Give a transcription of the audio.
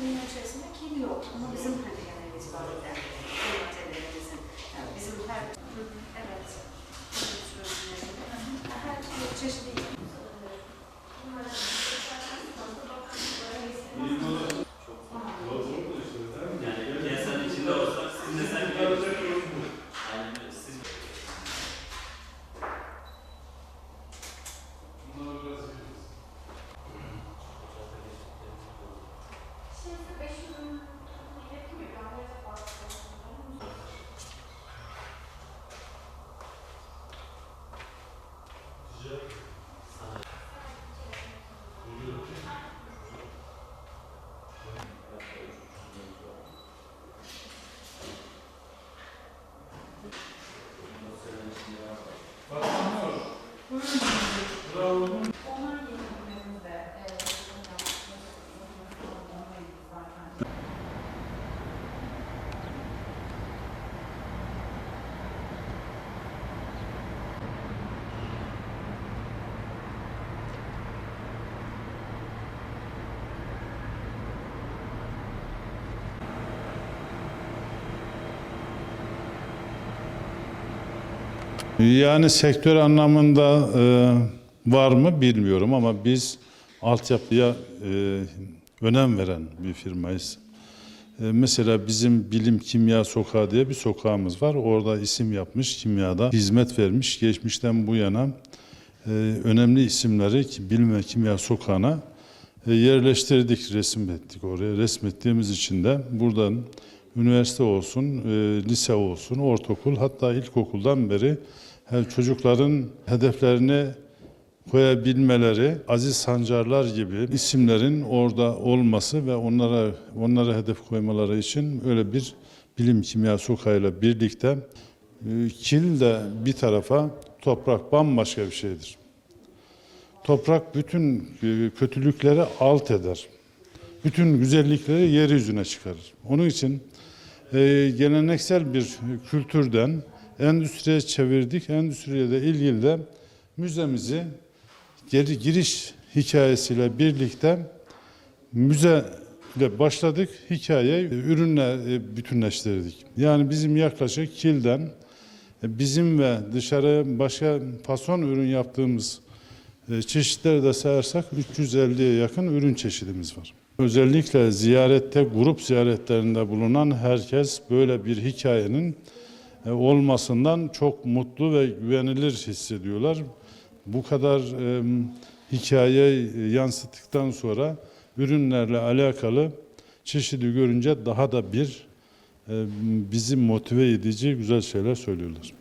ürünler içerisinde kil yok? Ama bizim pratikler itibariyle kil maddelerimizin yani bizim her evet. Her çeşidi Yani sektör anlamında e, var mı bilmiyorum ama biz altyapıya e, önem veren bir firmayız. E, mesela bizim Bilim Kimya Sokağı diye bir sokağımız var. Orada isim yapmış, kimyada hizmet vermiş. Geçmişten bu yana e, önemli isimleri Bilim ve Kimya Sokağı'na e, yerleştirdik, resim ettik oraya. Resmettiğimiz için de buradan üniversite olsun, e, lise olsun, ortaokul hatta ilkokuldan beri çocukların hedeflerini koyabilmeleri, Aziz Sancarlar gibi isimlerin orada olması ve onlara onlara hedef koymaları için öyle bir bilim kimya sokağıyla birlikte e, kil de bir tarafa, toprak bambaşka bir şeydir. Toprak bütün e, kötülükleri alt eder. Bütün güzellikleri yeryüzüne çıkarır. Onun için e, geleneksel bir kültürden endüstriye çevirdik. Endüstriye de ilgili de müzemizi geri giriş hikayesiyle birlikte müze ile başladık. Hikayeyi ürünle e, bütünleştirdik. Yani bizim yaklaşık kilden e, bizim ve dışarı başka fason ürün yaptığımız e, çeşitleri de sayarsak 350'ye yakın ürün çeşidimiz var. Özellikle ziyarette, grup ziyaretlerinde bulunan herkes böyle bir hikayenin e, olmasından çok mutlu ve güvenilir hissediyorlar. Bu kadar e, hikaye yansıttıktan sonra ürünlerle alakalı çeşidi görünce daha da bir e, bizi motive edici güzel şeyler söylüyorlar.